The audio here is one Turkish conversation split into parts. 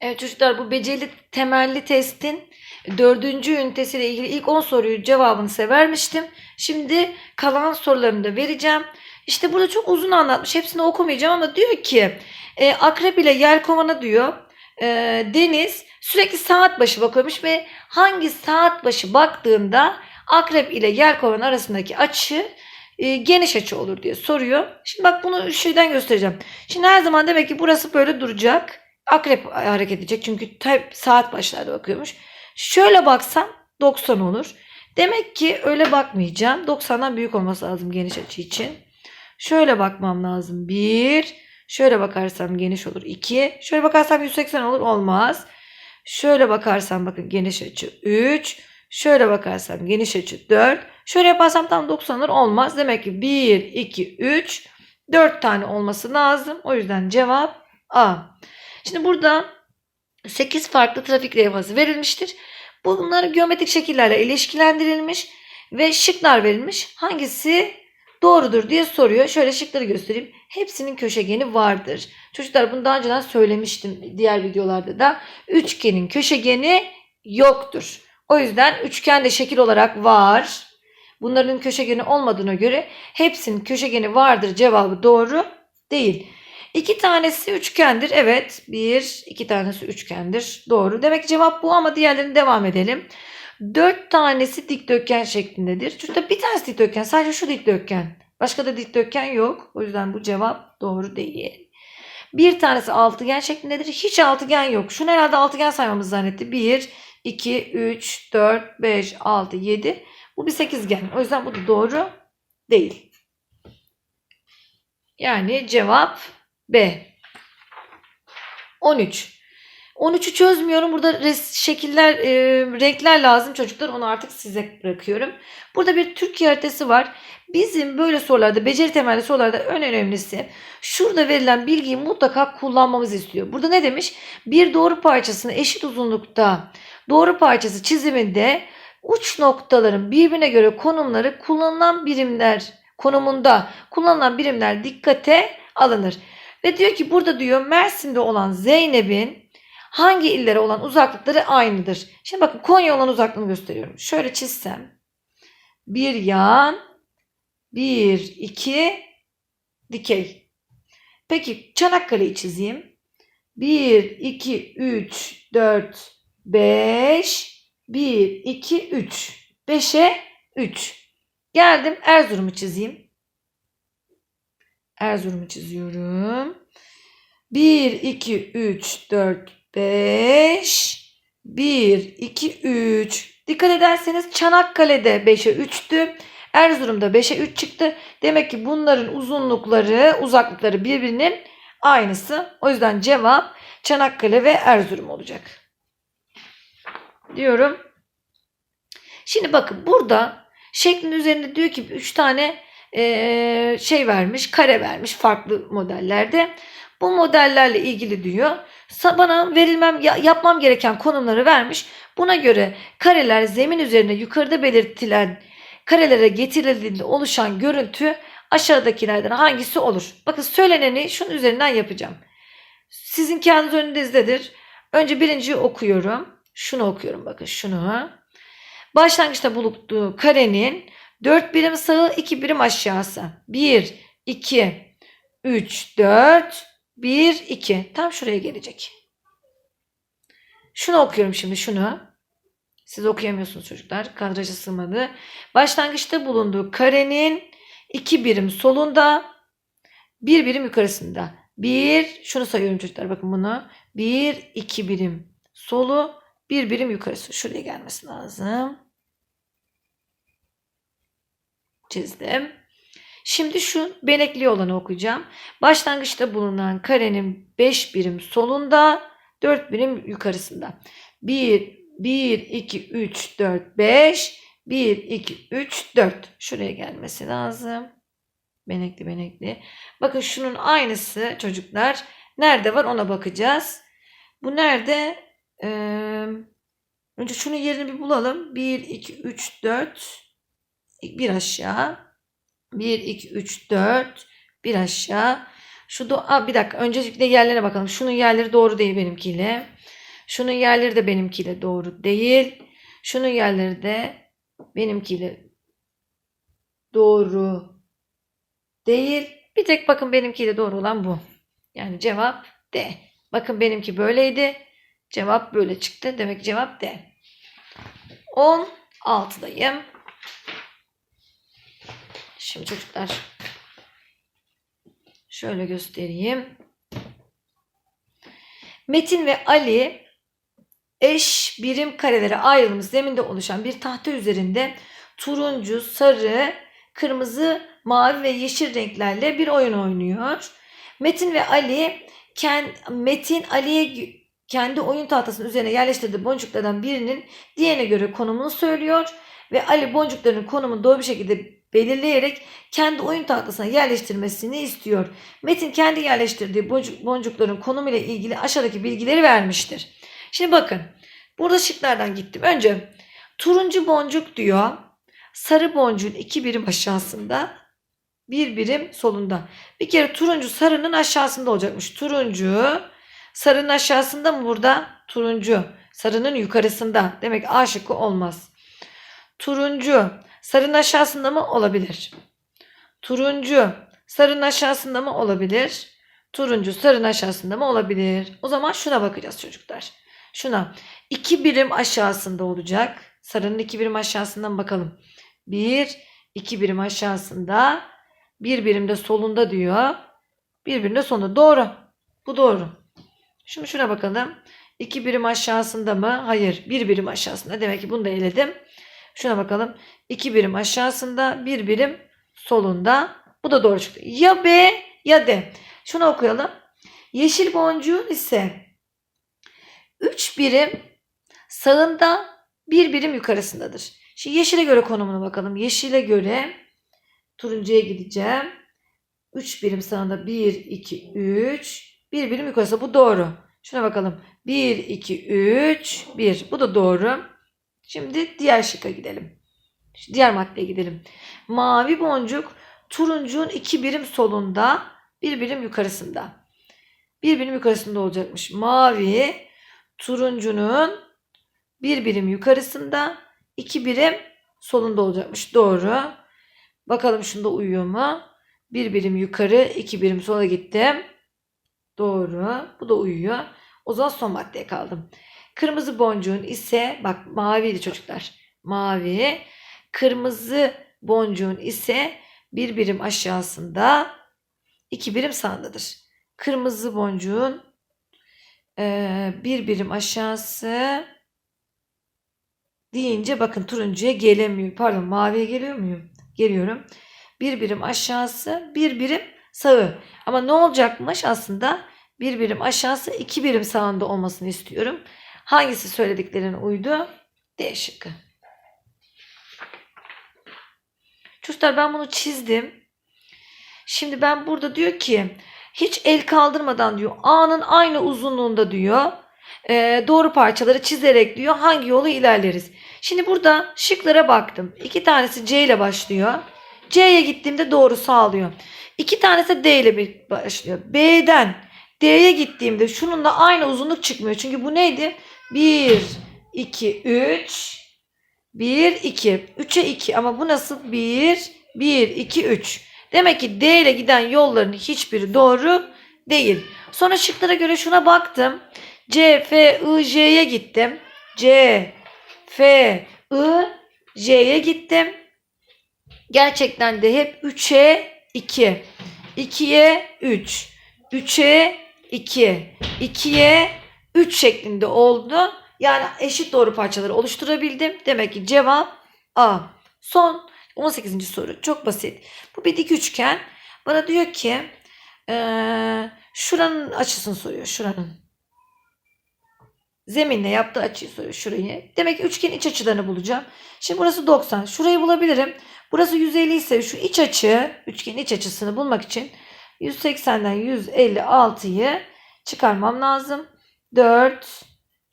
Evet çocuklar bu beceri temelli testin dördüncü ünitesiyle ilgili ilk 10 soruyu cevabını vermiştim. Şimdi kalan sorularını da vereceğim. İşte burada çok uzun anlatmış. Hepsini okumayacağım ama diyor ki e, akrep ile yelkovana diyor e, Deniz sürekli saat başı bakıyormuş ve hangi saat başı baktığında akrep ile yelkovan arasındaki açı e, geniş açı olur diye soruyor. Şimdi bak bunu şeyden göstereceğim. Şimdi her zaman demek ki burası böyle duracak. Akrep hareket edecek çünkü hep saat başlarda bakıyormuş. Şöyle baksam 90 olur. Demek ki öyle bakmayacağım. 90'dan büyük olması lazım geniş açı için. Şöyle bakmam lazım. 1. Şöyle bakarsam geniş olur. 2. Şöyle bakarsam 180 olur. Olmaz. Şöyle bakarsam bakın geniş açı 3. Şöyle bakarsam geniş açı 4. Şöyle yaparsam tam 90 olur. Olmaz. Demek ki 1, 2, 3, 4 tane olması lazım. O yüzden cevap A. Şimdi burada 8 farklı trafik levhası verilmiştir. Bunlar geometrik şekillerle ilişkilendirilmiş ve şıklar verilmiş. Hangisi doğrudur diye soruyor. Şöyle şıkları göstereyim. Hepsinin köşegeni vardır. Çocuklar bunu daha önceden söylemiştim diğer videolarda da. Üçgenin köşegeni yoktur. O yüzden üçgen de şekil olarak var. Bunların köşegeni olmadığına göre hepsinin köşegeni vardır cevabı doğru değil. İki tanesi üçgendir. Evet. Bir, iki tanesi üçgendir. Doğru. Demek ki cevap bu ama diğerlerine devam edelim. Dört tanesi dikdörtgen şeklindedir. Şurada bir tanesi dikdörtgen. Sadece şu dikdörtgen. Başka da dikdörtgen yok. O yüzden bu cevap doğru değil. Bir tanesi altıgen şeklindedir. Hiç altıgen yok. Şunu herhalde altıgen saymamızı zannetti. 1, 2, 3, 4, 5, 6, 7. Bu bir sekizgen. O yüzden bu da doğru değil. Yani cevap B. 13. 13'ü çözmüyorum. Burada res, şekiller, e, renkler lazım çocuklar. Onu artık size bırakıyorum. Burada bir Türkiye haritası var. Bizim böyle sorularda, beceri temelli sorularda en önemlisi şurada verilen bilgiyi mutlaka kullanmamızı istiyor. Burada ne demiş? Bir doğru parçasını eşit uzunlukta doğru parçası çiziminde uç noktaların birbirine göre konumları kullanılan birimler konumunda kullanılan birimler dikkate alınır. Ve diyor ki burada diyor Mersin'de olan Zeynep'in hangi illere olan uzaklıkları aynıdır. Şimdi bakın Konya olan uzaklığını gösteriyorum. Şöyle çizsem. Bir yan, bir, iki, dikey. Peki Çanakkale'yi çizeyim. Bir, iki, üç, dört, beş, bir, iki, üç. Beşe üç. Geldim Erzurum'u çizeyim. Erzurum'u çiziyorum. 1, 2, 3, 4, 5. 1, 2, 3. Dikkat ederseniz Çanakkale'de 5'e 3'tü. Erzurum'da 5'e 3 çıktı. Demek ki bunların uzunlukları, uzaklıkları birbirinin aynısı. O yüzden cevap Çanakkale ve Erzurum olacak. Diyorum. Şimdi bakın burada şeklin üzerinde diyor ki 3 tane şey vermiş, kare vermiş farklı modellerde. Bu modellerle ilgili diyor. Bana verilmem yapmam gereken konumları vermiş. Buna göre kareler zemin üzerine yukarıda belirtilen karelere getirildiğinde oluşan görüntü aşağıdakilerden hangisi olur? Bakın söyleneni şunun üzerinden yapacağım. Sizin kağıdınız önünüzdedir. Önce birinciyi okuyorum. Şunu okuyorum bakın şunu. Başlangıçta bulunduğu karenin 4 birim sağı 2 birim aşağısı. 1, 2, 3, 4, 1, 2. Tam şuraya gelecek. Şunu okuyorum şimdi şunu. Siz okuyamıyorsunuz çocuklar. Kadraja sığmadı. Başlangıçta bulunduğu karenin 2 birim solunda, 1 birim yukarısında. 1, şunu sayıyorum çocuklar bakın bunu. 1, 2 birim solu, 1 birim yukarısı. Şuraya gelmesi lazım. Çizdim. Şimdi şu benekli olanı okuyacağım. Başlangıçta bulunan karenin 5 birim solunda, 4 birim yukarısında. 1, 1, 2, 3, 4, 5. 1, 2, 3, 4. Şuraya gelmesi lazım. Benekli benekli. Bakın şunun aynısı çocuklar. Nerede var ona bakacağız. Bu nerede? Ee, önce şunun yerini bir bulalım. 1, 2, 3, 4. Bir aşağı. 1, 2, 3, 4. Bir aşağı. Şu do- Aa, bir dakika öncelikle yerlerine bakalım. Şunun yerleri doğru değil benimkiyle. Şunun yerleri de benimkiyle doğru değil. Şunun yerleri de benimkiyle doğru değil. Bir tek bakın benimkiyle doğru olan bu. Yani cevap D. Bakın benimki böyleydi. Cevap böyle çıktı. Demek cevap D. 16'dayım. Şimdi çocuklar şöyle göstereyim. Metin ve Ali eş birim karelere ayrılmış zeminde oluşan bir tahta üzerinde turuncu, sarı, kırmızı, mavi ve yeşil renklerle bir oyun oynuyor. Metin ve Ali ken- Metin Ali'ye kendi oyun tahtasının üzerine yerleştirdiği boncuklardan birinin diğerine göre konumunu söylüyor ve Ali boncukların konumunu doğru bir şekilde belirleyerek kendi oyun tahtasına yerleştirmesini istiyor. Metin kendi yerleştirdiği boncuk- boncukların konumu ile ilgili aşağıdaki bilgileri vermiştir. Şimdi bakın burada şıklardan gittim. Önce turuncu boncuk diyor. Sarı boncuğun iki birim aşağısında bir birim solunda. Bir kere turuncu sarının aşağısında olacakmış. Turuncu sarının aşağısında mı burada? Turuncu sarının yukarısında. Demek A şıkkı olmaz. Turuncu sarının aşağısında mı? Olabilir. Turuncu sarının aşağısında mı? Olabilir. Turuncu sarının aşağısında mı? Olabilir. O zaman şuna bakacağız çocuklar. Şuna. iki birim aşağısında olacak. Sarının iki birim aşağısından bakalım. Bir, iki birim aşağısında. Bir birim de solunda diyor. Bir birim de solunda. Doğru. Bu doğru. Şimdi şuna bakalım. İki birim aşağısında mı? Hayır. Bir birim aşağısında. Demek ki bunu da eledim. Şuna bakalım. İki birim aşağısında. Bir birim solunda. Bu da doğru çıktı. Ya B ya D. Şunu okuyalım. Yeşil boncuğun ise 3 birim sağında bir birim yukarısındadır. Şimdi yeşile göre konumuna bakalım. Yeşile göre turuncuya gideceğim. 3 birim sağında 1, 2, 3. Bir birim yukarısı. Bu doğru. Şuna bakalım. 1, 2, 3, 1. Bu da doğru. Şimdi diğer şıkka gidelim. Diğer maddeye gidelim. Mavi boncuk turuncuğun iki birim solunda, bir birim yukarısında. Bir birim yukarısında olacakmış. Mavi turuncunun bir birim yukarısında, iki birim solunda olacakmış. Doğru. Bakalım şunda uyuyor mu? Bir birim yukarı, iki birim sola gittim. Doğru. Bu da uyuyor. O zaman son maddeye kaldım. Kırmızı boncuğun ise bak maviydi çocuklar. Mavi. Kırmızı boncuğun ise bir birim aşağısında iki birim sağındadır. Kırmızı boncuğun eee, bir birim aşağısı deyince bakın turuncuya gelemiyor. Pardon maviye geliyor muyum? Geliyorum. Bir birim aşağısı bir birim sağı. Ama ne olacakmış aslında? Bir birim aşağısı iki birim sağında olmasını istiyorum. Hangisi söylediklerine uydu? D şıkkı. Çocuklar ben bunu çizdim. Şimdi ben burada diyor ki hiç el kaldırmadan diyor A'nın aynı uzunluğunda diyor e, doğru parçaları çizerek diyor hangi yolu ilerleriz. Şimdi burada şıklara baktım. İki tanesi C ile başlıyor. C'ye gittiğimde doğru sağlıyor. İki tanesi D ile başlıyor. B'den D'ye gittiğimde şununla aynı uzunluk çıkmıyor. Çünkü bu neydi? 1, 2, 3, 1, 2. 3'e 2 ama bu nasıl? 1, 1, 2, 3. Demek ki D ile giden yolların hiçbiri doğru değil. Sonra şıklara göre şuna baktım. C, F, I, J'ye gittim. C, F, I, J'ye gittim. Gerçekten de hep 3'e 2, 2'ye 3, 3'e 2, 2'ye 3 şeklinde oldu. Yani eşit doğru parçaları oluşturabildim. Demek ki cevap A. Son 18. soru. Çok basit. Bu bir dik üçgen. Bana diyor ki eee, şuranın açısını soruyor. Şuranın. Zeminle yaptığı açıyı soruyor şurayı. Demek ki üçgenin iç açılarını bulacağım. Şimdi burası 90. Şurayı bulabilirim. Burası 150 ise şu iç açı, üçgenin iç açısını bulmak için 180'den 156'yı çıkarmam lazım. 4,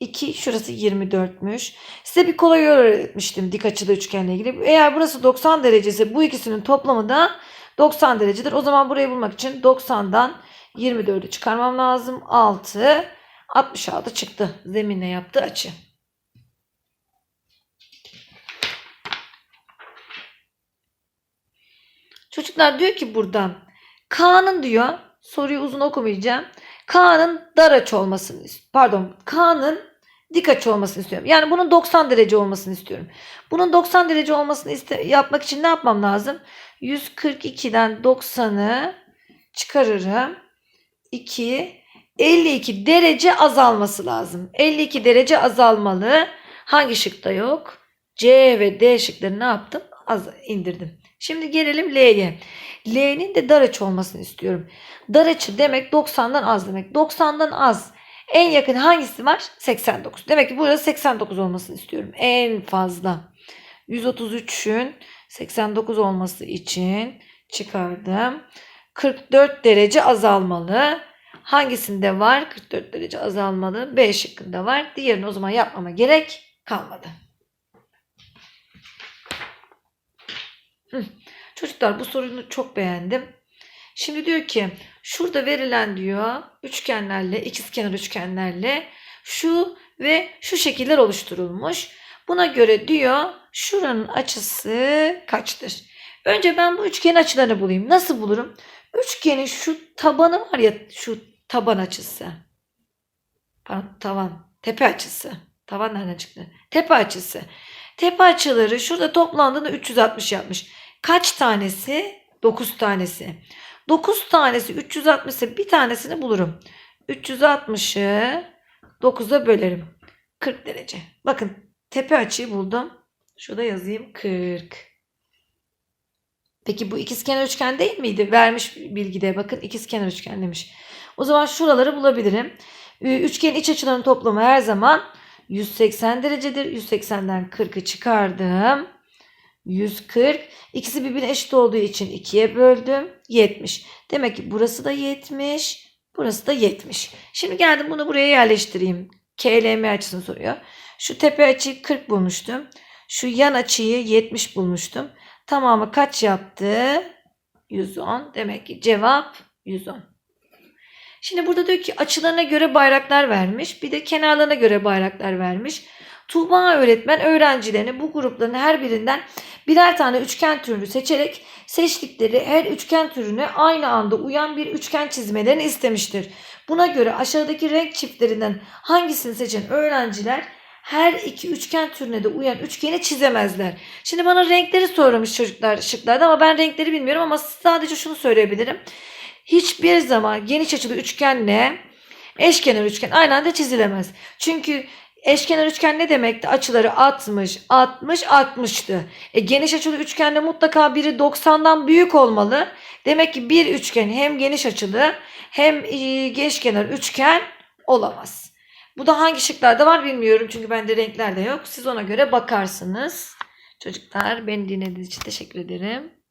2, şurası 24'müş. Size bir kolay öğretmiştim dik açılı üçgenle ilgili. Eğer burası 90 derece ise bu ikisinin toplamı da 90 derecedir. O zaman burayı bulmak için 90'dan 24'ü çıkarmam lazım. 6. 66 çıktı. Zeminle yaptığı açı. Çocuklar diyor ki buradan K'nın diyor soruyu uzun okumayacağım. K'nın dar açı olmasını pardon K'nın dik açı olmasını istiyorum. Yani bunun 90 derece olmasını istiyorum. Bunun 90 derece olmasını iste- yapmak için ne yapmam lazım? 142'den 90'ı çıkarırım. 2 52 derece azalması lazım. 52 derece azalmalı. Hangi şıkta yok? C ve D şıkları ne yaptım? Az indirdim. Şimdi gelelim L'ye. L'nin de dar açı olmasını istiyorum. Dar açı demek 90'dan az demek. 90'dan az. En yakın hangisi var? 89. Demek ki burada 89 olmasını istiyorum. En fazla. 133'ün 89 olması için çıkardım. 44 derece azalmalı. Hangisinde var? 44 derece azalmalı. B şıkkında var. Diğerini o zaman yapmama gerek kalmadı. Hı. Çocuklar bu sorunu çok beğendim. Şimdi diyor ki şurada verilen diyor üçgenlerle, ikizkenar üçgenlerle şu ve şu şekiller oluşturulmuş. Buna göre diyor şuranın açısı kaçtır? Önce ben bu üçgenin açılarını bulayım. Nasıl bulurum? Üçgenin şu tabanı var ya şu taban açısı. Pardon, tavan. Tepe açısı. Tavan nereden çıktı? Tepe açısı. Tepe açıları şurada toplandığında 360 yapmış. Kaç tanesi? 9 tanesi. 9 tanesi 360 ise bir tanesini bulurum. 360'ı 9'a bölerim. 40 derece. Bakın tepe açıyı buldum. Şurada yazayım 40. Peki bu ikizkenar üçgen değil miydi? Vermiş bilgide bakın ikizkenar üçgen demiş. O zaman şuraları bulabilirim. Ee, Üçgenin iç açılarının toplamı her zaman 180 derecedir. 180'den 40'ı çıkardım. 140. İkisi birbirine eşit olduğu için 2'ye böldüm. 70. Demek ki burası da 70. Burası da 70. Şimdi geldim bunu buraya yerleştireyim. KLM açısını soruyor. Şu tepe açıyı 40 bulmuştum. Şu yan açıyı 70 bulmuştum. Tamamı kaç yaptı? 110. Demek ki cevap 110. Şimdi burada diyor ki açılarına göre bayraklar vermiş. Bir de kenarlarına göre bayraklar vermiş. Tuğba öğretmen öğrencilerine bu grupların her birinden birer tane üçgen türünü seçerek seçtikleri her üçgen türüne aynı anda uyan bir üçgen çizmelerini istemiştir. Buna göre aşağıdaki renk çiftlerinden hangisini seçen öğrenciler her iki üçgen türüne de uyan üçgeni çizemezler. Şimdi bana renkleri sormuş çocuklar şıklarda ama ben renkleri bilmiyorum ama sadece şunu söyleyebilirim. Hiçbir zaman geniş açılı üçgenle eşkenar üçgen aynı anda çizilemez. Çünkü eşkenar üçgen ne demekti? Açıları 60, 60, 60'tı. E, geniş açılı üçgende mutlaka biri 90'dan büyük olmalı. Demek ki bir üçgen hem geniş açılı hem e, genişkenar üçgen olamaz. Bu da hangi şıklarda var bilmiyorum çünkü bende renkler de yok. Siz ona göre bakarsınız. Çocuklar beni dinlediğiniz için teşekkür ederim.